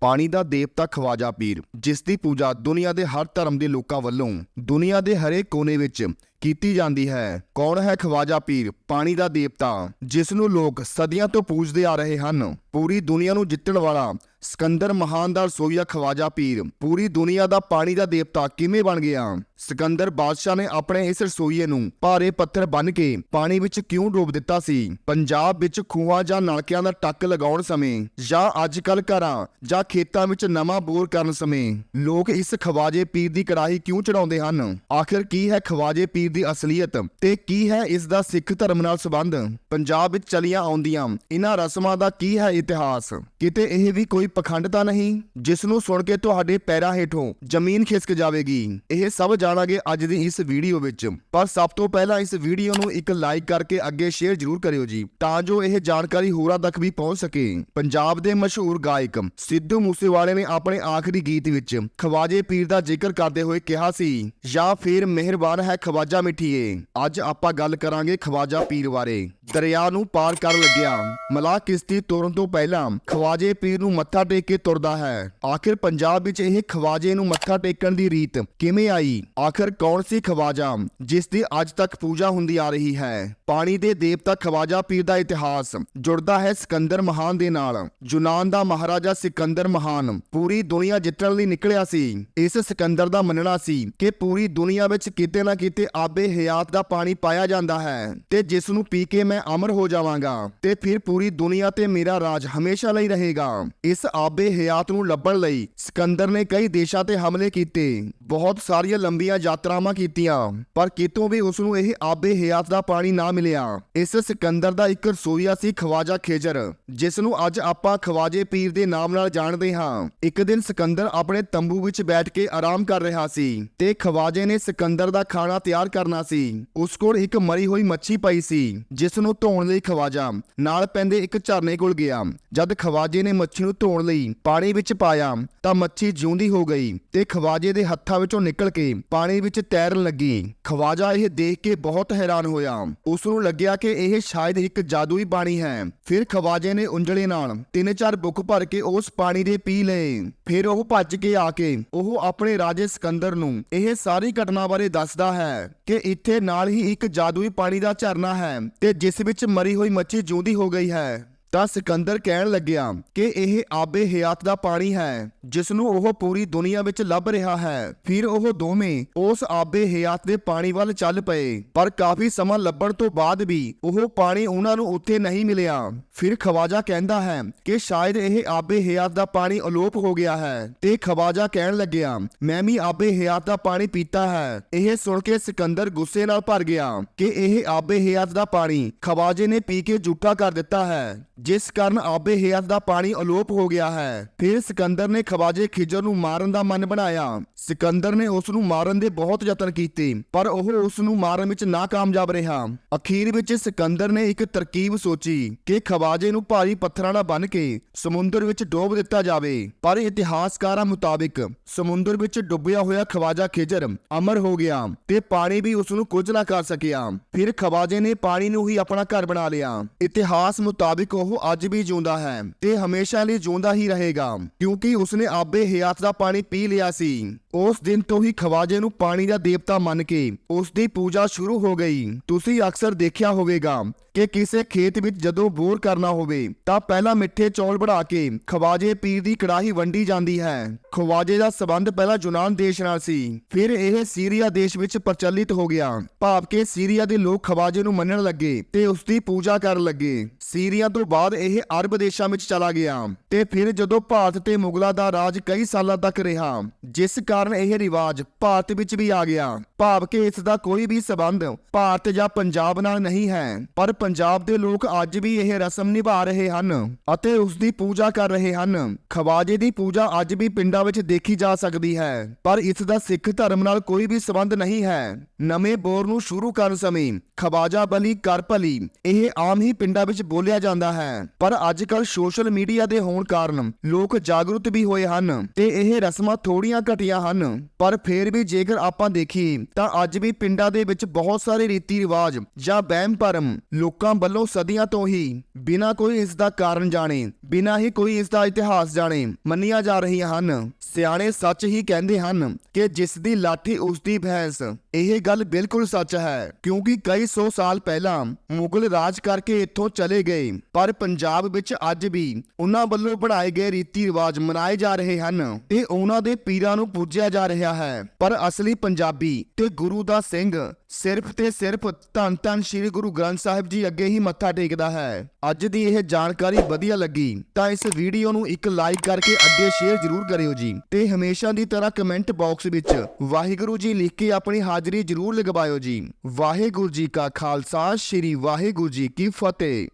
ਪਾਣੀ ਦਾ ਦੇਵਤਾ ਖਵਾਜਾ ਪੀਰ, ਜਿਸ ਦੀ ਪੂਜਾ ਦੁਨੀਆ ਦੇ ਹਰ ਧਰਮ ਦੇ ਲੋਕਾਂ ਵੱਲੋਂ ਦੁਨੀਆ ਦੇ ਹਰੇਕ ਕੋਨੇ ਵਿੱਚ ਕੀਤੀ ਜਾਂਦੀ ਹੈ। ਕੌਣ ਹੈ ਖਵਾਜਾ ਪੀਰ, ਪਾਣੀ ਦਾ ਦੇਵਤਾ ਜਿਸ ਨੂੰ ਲੋਕ ਸਦੀਆਂ ਤੋਂ ਪੂਜਦੇ ਆ ਰਹੇ ਹਨ। ਪੂਰੀ ਦੁਨੀਆ ਨੂੰ ਜਿੱਤਣ ਵਾਲਾ ਸਿਕੰਦਰ ਮਹਾਨ ਦਾ ਰਸੋਈਆ ਖਵਾਜਾ ਪੀਰ। ਪੂਰੀ ਦੁਨੀਆ ਦਾ ਪਾਣੀ ਦਾ ਦੇਵਤਾ ਕਿਵੇਂ ਬਣ ਗਿਆ? ਸਿਕੰਦਰ ਬਾਦਸ਼ਾਹ ਨੇ ਆਪਣੇ ਇਸ ਰਸੋਈਏ ਨੂੰ ਭਾਰੇ ਪੱਥਰ ਬੰਨ ਕੇ ਪਾਣੀ ਵਿੱਚ ਕਿਉਂ ਡੋਬ ਦਿੱਤਾ ਸੀ? ਪੰਜਾਬ ਵਿੱਚ ਖੂਹਾਂ ਜਾਂ ਨਲਕਿਆਂ ਦਾ ਟੱਕ ਲਗਾਉਣ ਸਮੇਂ ਜਾਂ ਅੱਜ-ਕੱਲ ਘਰਾਂ ਜਾਂ ਖੇਤਾਂ ਵਿੱਚ ਨਵਾਂ ਬੋਰ ਕਰਨ ਸਮੇਂ ਲੋਕ ਇਸ ਖਵਾਜੇ ਪੀਰ ਦੀ ਕੜਾਹੀ ਕਿਉਂ ਚੜਾਉਂਦੇ ਹਨ? ਆਖਿਰ ਕੀ ਹੈ ਖਵਾਜੇ ਪੀਰ ਦੀ ਅਸਲੀਅਤ ਤੇ ਕੀ ਹੈ ਇਸ ਦਾ ਸਿੱਖ ਧਰਮ ਨਾਲ ਸੰਬੰਧ? ਪੰਜਾਬ ਵਿੱਚ ਚਲੀਆਂ ਆਉਂਦੀਆਂ ਇਹਨਾਂ ਰਸਮਾਂ ਦਾ ਕੀ ਹੈ ਇਤਿਹਾਸ? ਕਿਤੇ ਇਹ ਵੀ ਕੋਈ ਪਖੰਡ ਤਾਂ ਨਹੀਂ ਜਿਸ ਨੂੰ ਸੁਣ ਕੇ ਤੁਹਾਡੇ ਪੈਰਾਂ ਹੇਠੋਂ ਜ਼ਮੀਨ ਖਿਸਕ ਜਾਵੇਗੀ। ਇਹ ਸਭ ਜਾਣਾਂਗੇ ਅੱਜ ਦੀ ਇਸ ਵੀਡੀਓ ਵਿੱਚ। ਪਰ ਸਭ ਤੋਂ ਪਹਿਲਾਂ ਇਸ ਵੀਡੀਓ ਨੂੰ ਇੱਕ ਲਾਈਕ ਕਰਕੇ ਅੱਗੇ ਸ਼ੇਅਰ ਜ਼ਰੂਰ ਕਰਿਓ ਜੀ, ਤਾਂ ਜੋ ਇਹ ਜਾਣਕਾਰੀ ਹੋਰਾਂ ਤੱਕ ਵੀ ਪਹੁੰਚ ਸਕੇ। ਪੰਜਾਬ ਦੇ ਮਸ਼ਹੂਰ ਗਾਇਕ ਸਿੱਧੂ ਮੂਸੇਵਾਲੇ ਨੇ ਆਪਣੇ ਆਖਰੀ ਗੀਤ ਵਿੱਚ ਖਵਾਜੇ ਪੀਰ ਦਾ ਜ਼ਿਕਰ ਕਰਦੇ ਹੋਏ ਕਿਹਾ ਸੀ, ਜਾਂ ਫਿਰ ਮਿਹਰਬਾਨ ਹੈ ਖਵਾਜਾ ਮਿੱਠੀਏ। ਅੱਜ ਆਪਾਂ ਗੱਲ ਕਰਾਂਗੇ ਖਵਾਜਾ ਪੀਰ ਬਾਰੇ। ਦਰਿਆ ਨੂੰ ਪਾਰ ਕਰਨ ਲੱਗਿਆ, ਮਲਾਹ ਕਿਸ਼ਤੀ ਤੁਰਨ ਤੋਂ ਪਹਿਲਾਂ ਖਵਾਜੇ ਪੀਰ ਨੂੰ ਮੱਥਾ ਟੇਕ ਕੇ ਤੁਰਦਾ ਹੈ। ਆਖਿਰ ਪੰਜਾਬ ਵਿੱਚ ਇਹ ਖਵਾਜੇ ਨੂੰ ਮੱਥਾ ਟੇਕਣ ਦੀ ਰੀਤ ਕਿਵੇਂ ਆਈ? ਆਖਿਰ ਕੌਣ ਸੀ ਖਵਾਜਾ, ਜਿਸ ਦੀ ਅੱਜ ਤੱਕ ਪੂਜਾ ਹੁੰਦੀ ਆ ਰਹੀ ਹੈ? ਪਾਣੀ ਦੇ ਦੇਵਤਾ ਖਵਾਜਾ ਪੀਰ ਦਾ ਇਤਿਹਾਸ ਜੁੜਦਾ ਹੈ ਸਿਕੰਦਰ ਮਹਾਨ ਦੇ ਨਾਲ। ਯੂਨਾਨ ਦਾ ਮਹਾਰਾਜਾ ਸਿਕੰਦਰ ਮਹਾਨ ਪੂਰੀ ਦੁਨੀਆ ਜਿੱਤਣ ਲਈ ਨਿਕਲਿਆ ਸੀ। ਇਸ ਸਿਕੰਦਰ ਦਾ ਮੰਨਣਾ ਸੀ ਕਿ ਪੂਰੀ ਦੁਨੀਆ ਵਿੱਚ ਕਿਤੇ ਨਾ ਕਿਤੇ ਆਬੇ ਹਯਾਤ ਦਾ ਪਾਣੀ ਪਾਇਆ ਜਾਂਦਾ ਹੈ ਤੇ ਜਿਸ ਨੂੰ ਪੀ ਕੇ ਮੈਂ ਅਮਰ ਹੋ ਜਾਵਾਂਗਾ ਤੇ ਫਿਰ ਪੂਰੀ ਦੁਨੀਆ ਤੇ ਮੇਰਾ ਰਾਜ ਹਮੇਸ਼ਾ ਲਈ ਰਹੇਗਾ। ਇਸ ਆਬੇ ਹਯਾਤ ਨੂੰ ਲੱਭਣ ਲਈ ਸਿਕੰਦਰ ਨੇ ਕਈ ਦੇਸ਼ਾਂ ਤੇ ਹਮਲੇ ਕੀਤੇ। ਬਹੁਤ ਸਾਰੀਆਂ ਲੰਬੀਆਂ ਯਾਤਰਾਵਾਂ ਕੀਤੀਆਂ, ਪਰ ਕਿਤੋਂ ਵੀ ਉਸ ਨੂੰ ਇਹ ਆਬੇ ਹਯਾਤ ਦਾ ਪਾਣੀ ਨਾ ਮਿਲਿਆ। ਇਸ ਸਿਕੰਦਰ ਦਾ ਇੱਕ ਰਸੋਈਆ ਸੀ ਖਵਾਜਾ ਖੇਜਰ ਜਿਸ ਨੂੰ ਅੱਜ ਆਪਾਂ ਖਵਾਜੇ ਪੀਰ ਦੇ ਨਾਮ ਨਾਲ ਜਾਣਦੇ ਹਾਂ। ਇੱਕ ਦਿਨ ਸਿਕੰਦਰ ਆਪਣੇ ਤੰਬੂ ਵਿੱਚ ਬੈਠ ਕੇ ਆਰਾਮ ਕਰ ਰਿਹਾ ਸੀ ਤੇ ਖਵਾਜੇ ਨੇ ਸਿਕੰਦਰ ਦਾ ਖਾਣਾ ਤਿਆਰ ਕਰਨਾ ਸੀ। ਉਸ ਕੋਲ ਇੱਕ ਮਰੀ ਹੋਈ ਮੱਛੀ ਪਈ ਸੀ ਜਿਸ ਨੂੰ ਧੋਣ ਲਈ ਖਵਾਜਾ ਨਾਲ ਪੈਂਦੇ ਇੱਕ ਝਰਨੇ ਕੋਲ ਗਿਆ। ਜਦ ਖਵਾਜੇ ਨੇ ਮੱਛੀ ਨੂੰ ਧੋਣ ਲਈ ਪਾਣੀ ਵਿੱਚ ਪਾਇਆ, ਤਾਂ ਮੱਛੀ ਜਿਉਂਦੀ ਹੋ ਗਈ ਤੇ ਖਵਾਜੇ ਦੇ ਹੱਥਾਂ ਵਿੱਚੋਂ ਨਿਕਲ ਕੇ ਪਾਣੀ ਵਿੱਚ ਤੈਰਨ ਲੱਗੀ। ਖਵਾਜਾ ਇਹ ਦੇਖ ਕੇ ਬਹੁਤ ਹੈਰਾਨ ਹੋਇਆ। ਉਸ ਨੂੰ ਲੱਗਿਆ ਕਿ ਇਹ ਸ਼ਾਇਦ ਇੱਕ ਜਾਦੂਈ ਪਾਣੀ ਹੈ। ਫਿਰ ਖਵਾਜੇ ਨੇ ਉਂਜਲੇ ਨਾਲ ਤਿੰਨ ਚਾਰ ਬੁੱਕ ਭਰ ਕੇ ਉਸ ਪਾਣੀ ਦੇ ਪੀ ਲਏ। ਫਿਰ ਉਹ ਭੱਜ ਕੇ ਆ ਕੇ ਉਹ ਆਪਣੇ ਰਾਜੇ ਸਿਕੰਦਰ ਨੂੰ ਇਹ ਸਾਰੀ ਘਟਨਾ ਬਾਰੇ ਦੱਸਦਾ ਹੈ ਕਿ ਇੱਥੇ ਨਾਲ ਹੀ ਇੱਕ ਜਾਦੂਈ ਪਾਣੀ ਦਾ ਝਰਨਾ ਹੈ ਤੇ ਜਿਸ ਵਿੱਚ ਮਰੀ ਹੋਈ ਮੱਛੀ ਜਿਉਂਦੀ ਹੋ ਗਈ ਹੈ। ਤਾਂ ਸਿਕੰਦਰ ਕਹਿਣ ਲੱਗਿਆ ਕਿ ਇਹ ਆਬੇ ਹਯਾਤ ਦਾ ਪਾਣੀ ਹੈ ਜਿਸ ਨੂੰ ਉਹ ਪੂਰੀ ਦੁਨੀਆ ਵਿੱਚ ਲੱਭ ਰਿਹਾ ਹੈ। ਫਿਰ ਉਹ ਦੋਵੇਂ ਉਸ ਆਬੇ ਹਯਾਤ ਦੇ ਪਾਣੀ ਵੱਲ ਚੱਲ ਪਏ, ਪਰ ਕਾਫੀ ਸਮਾਂ ਲੱਭਣ ਤੋਂ ਬਾਅਦ ਵੀ ਉਹ ਪਾਣੀ ਉਹਨਾਂ ਨੂੰ ਉੱਥੇ ਨਹੀਂ ਮਿਲਿਆ। ਫਿਰ ਖਵਾਜਾ ਕਹਿੰਦਾ ਹੈ ਕਿ ਸ਼ਾਇਦ ਇਹ ਆਬੇ ਹਯਾਤ ਦਾ ਪਾਣੀ ਅਲੋਪ ਹੋ ਗਿਆ ਹੈ। ਤੇ ਖਵਾਜਾ ਕਹਿਣ ਲੱਗਿਆ, ਮੈਂ ਵੀ ਆਬੇ ਹਯਾਤ ਦਾ ਪਾਣੀ ਪੀਤਾ ਹੈ। ਇਹ ਸੁਣ ਕੇ ਸਿਕੰਦਰ ਗੁੱਸੇ ਨਾਲ ਭਰ ਗਿਆ ਕਿ ਇਹ ਆਬੇ ਹਯਾਤ ਦਾ ਪਾਣੀ ਖਵਾਜੇ ਨੇ ਪੀ ਕੇ ਜੂਠਾ ਕਰ ਦਿੱਤਾ ਹੈ। ਜਿਸ ਕਾਰਨ ਆਬੇ ਹਯਾਤ ਦਾ ਪਾਣੀ ਅਲੋਪ ਹੋ ਗਿਆ ਹੈ। ਫਿਰ ਸਿਕੰਦਰ ਨੇ ਖਵਾਜੇ ਖਿਜਰ ਨੂੰ ਮਾਰਨ ਦਾ ਮਨ ਬਣਾਇਆ। ਸਿਕੰਦਰ ਨੇ ਉਸ ਨੂੰ ਮਾਰਨ ਦੇ ਬਹੁਤ ਯਤਨ ਕੀਤੇ, ਪਰ ਉਹ ਉਸ ਨੂੰ ਮਾਰਨ ਵਿੱਚ ਨਾਕਾਮਯਾਬ ਰਿਹਾ। ਅਖੀਰ ਵਿੱਚ ਸਿਕੰਦਰ ਨੇ ਇੱਕ ਤਰਕੀਬ ਸੋਚੀ ਕਿ ਖਵਾਜੇ ਨੂੰ ਭਾਰੀ ਪੱਥਰਾਂ ਨਾਲ ਬੰਨ ਕੇ ਸਮੁੰਦਰ ਵਿੱਚ ਡੋਬ ਦਿੱਤਾ ਜਾਵੇ। ਪਰ ਇਤਿਹਾਸਕਾਰਾਂ ਮੁਤਾਬਿਕ ਸਮੁੰਦਰ ਵਿੱਚ ਡੁੱਬਿਆ ਹੋਇਆ ਖਵਾਜਾ ਖਿਜਰ ਅਮਰ ਹੋ ਗਿਆ ਤੇ ਪਾਣੀ ਵੀ ਉਸ ਨੂੰ ਕੁਝ ਨਾ ਕਰ ਸਕਿਆ। ਫਿਰ ਖਵਾਜੇ ਨੇ ਪਾਣੀ ਨੂੰ ਹੀ ਆਪਣਾ ਘਰ ਬਣਾ ਲਿਆ। ਇਤਿਹਾਸ ਮੁਤਾਬਿਕ ਉਹ ਅੱਜ ਵੀ ਜਿਉਂਦਾ ਹੈ ਤੇ ਹਮੇਸ਼ਾ ਲਈ ਜਿਉਂਦਾ ਹੀ ਰਹੇਗਾ, ਕਿਉਂਕਿ ਉਸਨੇ ਆਬੇ ਹਯਾਤ ਦਾ ਪਾਣੀ ਪੀ ਲਿਆ ਸੀ। ਉਸ ਦਿਨ ਤੋਂ ਹੀ ਖਵਾਜੇ ਨੂੰ ਪਾਣੀ ਦਾ ਦੇਵਤਾ ਮੰਨ ਕੇ ਉਸ ਦੀ ਪੂਜਾ ਸ਼ੁਰੂ ਹੋ ਗਈ। ਤੁਸੀਂ ਅਕਸਰ ਦੇਖਿਆ ਹੋਵੇਗਾ ਕਿ ਕਿਸੇ ਖੇਤ ਵਿੱਚ ਜਦੋਂ ਬੋਰ ਕਰਨਾ ਹੋਵੇ, ਤਾਂ ਪਹਿਲਾਂ ਮਿੱਠੇ ਚੌਲ ਬਣਾ ਕੇ ਖਵਾਜੇ ਪੀਰ ਦੀ ਕੜਾਹੀ ਵੰਡੀ ਜਾਂਦੀ ਹੈ। ਖਵਾਜੇ ਦਾ ਸਬੰਧ ਪਹਿਲਾਂ ਯੂਨਾਨ ਦੇਸ਼ ਨਾਲ ਸੀ, ਫਿਰ ਇਹ ਸੀਰੀਆ ਦੇਸ਼ ਵਿੱਚ ਪ੍ਰਚਲਿਤ ਹੋ ਗਿਆ। ਭਾਵ ਕਿ ਸੀਰੀਆ ਦੇ ਲੋਕ ਖਵਾਜੇ ਨੂੰ ਮੰਨਣ ਲੱਗੇ ਤੇ ਉਸ ਦੀ ਪੂਜਾ ਕਰਨ ਲੱਗੇ। ਸੀਰੀਆ ਤੋਂ ਬਾਅਦ ਇਹ ਅਰਬ ਦੇਸ਼ਾਂ ਵਿੱਚ ਚਲਾ ਗਿਆ ਤੇ ਫਿਰ ਜਦੋਂ ਭਾਰਤ ਤੇ ਮੁਗਲਾਂ ਦਾ ਰਾਜ ਕਈ ਸਾਲਾਂ ਤੱਕ ਰਿਹਾ, ਜਿਸ ਕਾਰਨ ਇਹ ਰਿਵਾਜ ਭਾਰਤ ਵਿੱਚ ਵੀ ਆ ਗਿਆ। ਭਾਵ ਕਿ ਇਸ ਦਾ ਕੋਈ ਵੀ ਸਬੰਧ ਭਾਰਤ ਜਾਂ ਪੰਜਾਬ ਨਾਲ ਨਹੀਂ ਹੈ, ਪਰ ਪੰਜਾਬ ਦੇ ਲੋਕ ਅੱਜ ਵੀ ਇਹ ਰਸਮ ਨਿਭਾ ਰਹੇ ਹਨ ਅਤੇ ਉਸ ਦੀ ਪੂਜਾ ਕਰ ਰਹੇ ਹਨ। ਖਵਾਜੇ ਦੀ ਪੂਜਾ ਅੱਜ ਵੀ ਪਿੰਡਾਂ ਵਿੱਚ ਦੇਖੀ ਜਾ ਸਕਦੀ ਹੈ, ਪਰ ਇਸ ਦਾ ਸਿੱਖ ਧਰਮ ਨਾਲ ਕੋਈ ਵੀ ਸਬੰਧ ਨਹੀਂ ਹੈ। ਨਵੇਂ ਬੋਰ ਨੂੰ ਸ਼ੁਰੂ ਕਰਨ ਸਮੇਂ ਖਵਾਜਾ ਬਲੀ ਕਰ ਭਲੀ, ਇਹ ਆਮ ਹੀ ਪਿੰਡਾਂ ਵਿੱਚ ਬੋਲਿਆ ਜਾਂਦਾ ਹੈ। ਪਰ ਅੱਜ ਕੱਲ ਸੋਸ਼ਲ ਮੀਡੀਆ ਦੇ ਹੋਣ ਕਾਰਨ ਲੋਕ ਜਾਗਰੂਕ ਵੀ ਹੋਏ ਹਨ ਤੇ ਇਹ ਰਸਮਾਂ ਥੋੜੀਆਂ ਘਟੀਆਂ ਹਨ, ਪਰ ਫੇਰ ਵੀ ਜੇਕਰ ਆਪਾਂ ਦੇਖੀਏ ਤਾਂ ਅੱਜ ਵੀ ਪਿੰਡਾਂ ਦੇ ਵਿੱਚ ਬਹੁਤ ਸਾਰੇ ਰੀਤੀ ਰਿਵਾਜ ਜਾਂ ਵਹਿਮ ਭਰਮ ਲੋਕਾਂ ਵੱਲੋਂ ਸਦੀਆਂ ਤੋਂ ਹੀ ਬਿਨਾਂ ਕੋਈ ਇਸ ਦਾ ਕਾਰਨ ਜਾਣੇ, ਬਿਨਾਂ ਹੀ ਕੋਈ ਇਸ ਦਾ ਇਤਿਹਾਸ ਜਾਣੇ ਮੰਨੀਆਂ ਜਾ ਰਹੀਆਂ ਹਨ। ਸਿਆਣੇ ਸੱਚ ਹੀ ਕਹਿੰਦੇ ਹਨ ਕਿ ਜਿਸ ਦੀ ਲਾਠੀ ਉਸ ਦੀ ਭੈਂਸ। ਇਹ ਗੱਲ ਬਿਲਕੁਲ ਸੱਚ ਹੈ, ਕਿਉਂਕਿ ਕਈ ਸੌ ਸਾਲ ਪਹਿਲਾਂ ਮੁਗਲ ਰਾਜ ਕਰਕੇ ਇੱਥੋਂ ਚਲੇ ਗਏ, ਪਰ ਪੰਜਾਬ ਵਿੱਚ ਅੱਜ ਵੀ ਉਹਨਾਂ ਵੱਲੋਂ ਬਣਾਏ ਗਏ ਰੀਤੀ ਰਿਵਾਜ ਮਨਾਏ ਜਾ ਰਹੇ ਹਨ। ਤੇ ਉਹਨਾਂ ਦੇ ਪੀਰਾਂ ਨੂੰ ਪੂਜਿਆ ਜਾ ਰਿਹਾ ਹੈ, ਪਰ ਅਸਲੀ ਪੰਜਾਬੀ ਤੇ ਗੁਰੂ ਦਾ ਸਿੰਘ ਸਿਰਫ ਤੇ ਸਿਰਫ ਧੰਨ ਧੰਨ ਸ੍ਰੀ ਗੁਰੂ ਗ੍ਰੰਥ ਸਾਹਿਬ ਜੀ ਅੱਗੇ ਹੀ ਮੱਥਾ ਟੇਕਦਾ ਹੈ। ਅੱਜ ਦੀ ਇਹ ਜਾਣਕਾਰੀ ਵਧੀਆ ਲੱਗੀ ਤਾਂ ਇਸ ਵੀਡੀਓ ਨੂੰ ਇੱਕ ਲਾਈਕ ਕਰਕੇ ਅੱਗੇ ਸ਼ੇਅਰ ਜ਼ਰੂਰ ਕਰਿਓ ਜੀ ਤੇ ਹਮੇਸ਼ਾ ਦੀ ਤਰ੍ਹਾਂ ਕਮੈਂਟ ਬਾਕਸ ਵਿੱਚ ਵਾਹਿਗੁਰੂ ਜੀ ਲਿਖ ਕੇ ਆਪਣੀ ਹਾਜ਼ਰੀ ਜ਼ਰੂਰ ਲਗਵਾਇਓ ਜੀ। ਵਾਹਿਗੁਰੂ ਜੀ ਕਾ ਖਾਲਸਾ, ਸ੍ਰੀ ਵਾਹਿਗੁਰੂ ਜੀ ਕੀ ਫਤਿਹ।